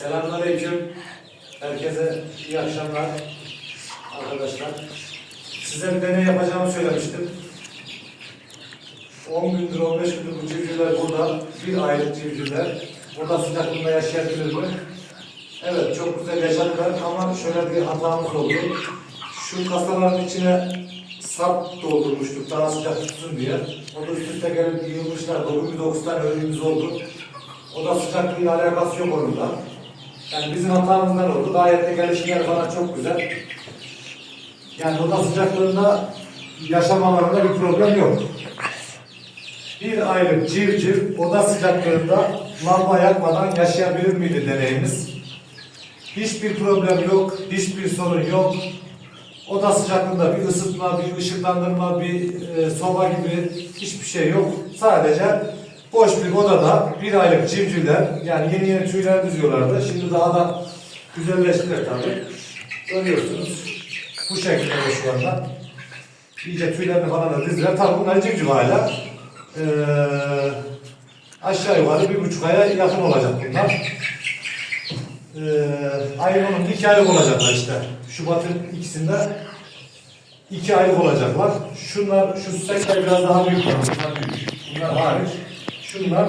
Selamünaleyküm. Herkese iyi akşamlar arkadaşlar. Size bir deney yapacağımı söylemiştim. 10 gündür, 15 gündür bu civcivler burada. Bir aylık civcivler. Burada sıcaklığında yaşayabilir mi? Evet, çok güzel yaşadılar ama şöyle bir hatamız oldu. Şu kasaların içine sap doldurmuştuk daha sıcak tutsun diye. O da üst üste gelip yığılmışlar. Bugün bir 9 tane ölümümüz oldu. O da sıcaklığıyla alakası yok onunla. Yani bizim hatamızdan oldu. Gayet gelişimler falan çok güzel. Yani oda sıcaklığında yaşamalarında bir problem yok. Bir aylık civciv oda sıcaklığında lamba yakmadan yaşayabilir miydi deneyimiz? Hiçbir problem yok, hiçbir sorun yok. Oda sıcaklığında bir ısıtma, bir ışıklandırma, bir e, soba gibi hiçbir şey yok. Sadece boş bir odada bir aylık civcivler, yani yeni yeni tüyler düzüyorlardı. Şimdi daha da güzelleştiler tabii. Görüyorsunuz. Bu şekilde şu anda. İyice tüylerini falan da dizdiler. Tabii bunlar civciv hala. Ee, aşağı yukarı bir buçuk aya yakın olacak bunlar. Ee, ayın onun iki aylık olacaklar işte. Şubat'ın ikisinde iki aylık olacaklar. Şunlar, şu sekler biraz daha büyük. Bunlar büyük. Bunlar hariç. Şunlar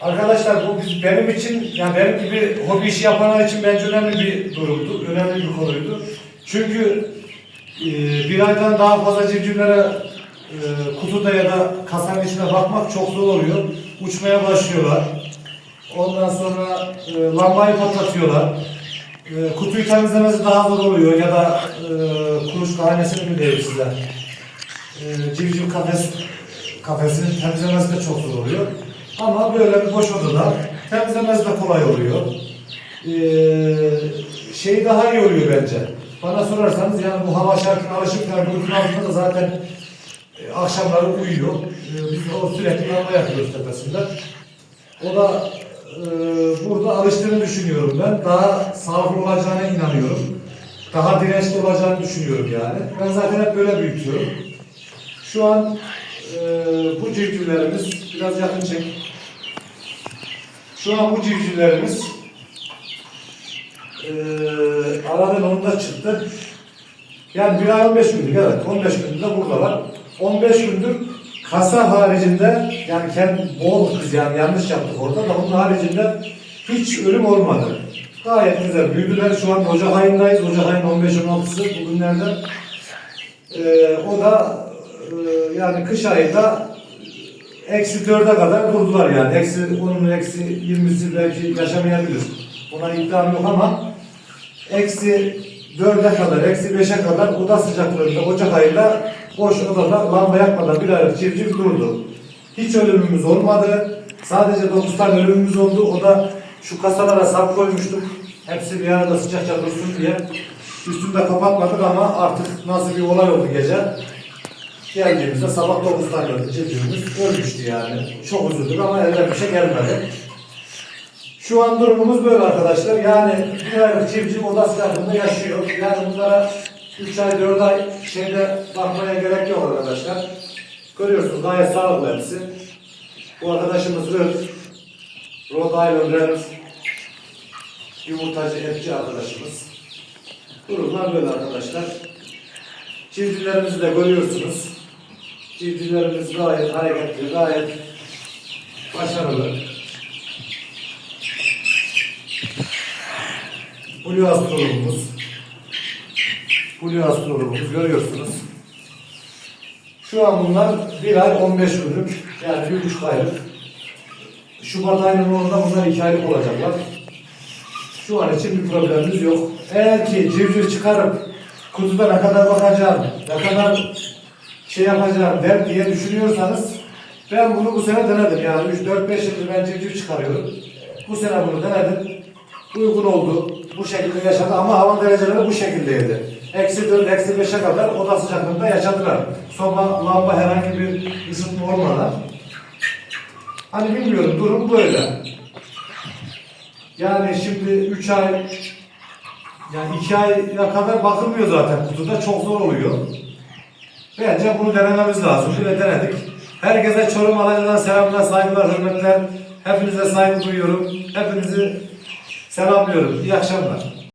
Arkadaşlar bu biz, benim için yani benim gibi hobi işi yapanlar için bence önemli bir durumdu. Önemli bir konuydu. Çünkü e, bir aydan daha fazla civcivlere e, kutuda ya da kasanın içine bakmak çok zor oluyor. Uçmaya başlıyorlar. Ondan sonra e, lambayı patlatıyorlar. E, kutuyu temizlemesi daha zor oluyor ya da e, kuruş hanesini mi diyeyim size. E, civciv kafes kafesini temizlemesi de çok zor oluyor. Ama böyle bir boş odada temizlemesi de kolay oluyor. Ee, şey daha iyi oluyor bence. Bana sorarsanız yani bu hava şartına alışık yani uykunun altında da zaten e, akşamları uyuyor. Ee, biz o sürekli lamba yapıyoruz tepesinde. O da e, burada alıştığını düşünüyorum ben. Daha sağlıklı olacağına inanıyorum. Daha dirençli olacağını düşünüyorum yani. Ben zaten hep böyle büyütüyorum. Şu an e, bu civcivlerimiz biraz yakın çek. Şu an bu civcivlerimiz e, aradan onda çıktı. Yani bir ay 15 gündür, evet 15 gündür buradalar. 15 gündür kasa haricinde yani kendi bol kız yani yanlış yaptık orada da onun haricinde hiç ölüm olmadı. Gayet güzel büyüdüler. Şu an Ocak ayındayız. Ocak ayının 15-16'sı bugünlerde. Ee, o da yani kış ayında eksi dörde kadar durdular yani. Eksi onun eksi 20'si belki yaşamayabilir. Ona iddiam yok ama eksi dörde kadar, eksi beşe kadar oda sıcaklığında Ocak ayında boş odada lamba yakmadan bir aylık civciv durdu. Hiç ölümümüz olmadı. Sadece 9 tane ölümümüz oldu. O da şu kasalara sap koymuştuk. Hepsi bir arada sıcakça dursun diye. Üstünde kapatmadık ama artık nasıl bir olay oldu gece. Geldiğimizde sabah 9 tane öldü civcivimiz. Ölmüştü yani. Çok üzüldük ama elden bir şey gelmedi. Şu an durumumuz böyle arkadaşlar. Yani bir aylık civciv oda sıcaklığında yaşıyor. Yani bunlara 3 ay 4 ay şeyde bakmaya gerek yok arkadaşlar. Görüyorsunuz gayet sağlıklı hepsi. Bu arkadaşımız Röd. Rhode Island. Yumurtacı etçi arkadaşımız. Durumlar böyle arkadaşlar. Civcivlerimizi de görüyorsunuz. Civcivlerimiz gayet hareketli, gayet başarılı. Blue astrologumuz. Blue astrologumuz görüyorsunuz. Şu an bunlar bir ay 15 günlük yani bir buçuk aylık. Şubat ayının sonunda bunlar iki aylık olacaklar. Şu an için bir problemimiz yok. Eğer ki civciv çıkarıp kutuda ne kadar bakacağım, ne kadar şey yapacağım der diye düşünüyorsanız ben bunu bu sene denedim. Yani 3-4-5 yıldır ben civciv çıkarıyorum. Bu sene bunu denedim. Uygun oldu. Bu şekilde yaşadı ama hava dereceleri bu şekildeydi. Eksi 4, eksi 5'e kadar oda sıcaklığında yaşadılar. Soba, lamba herhangi bir ısıtma olmadan. Hani bilmiyorum durum böyle. Yani şimdi 3 ay yani 2 aya kadar bakılmıyor zaten kutuda çok zor oluyor. Bence bunu denememiz lazım. Bile denedik. Herkese Çorum Alanya'dan selamlar, saygılar, hürmetler. Hepinize saygı duyuyorum. Hepinizi Selamlıyorum. İyi akşamlar.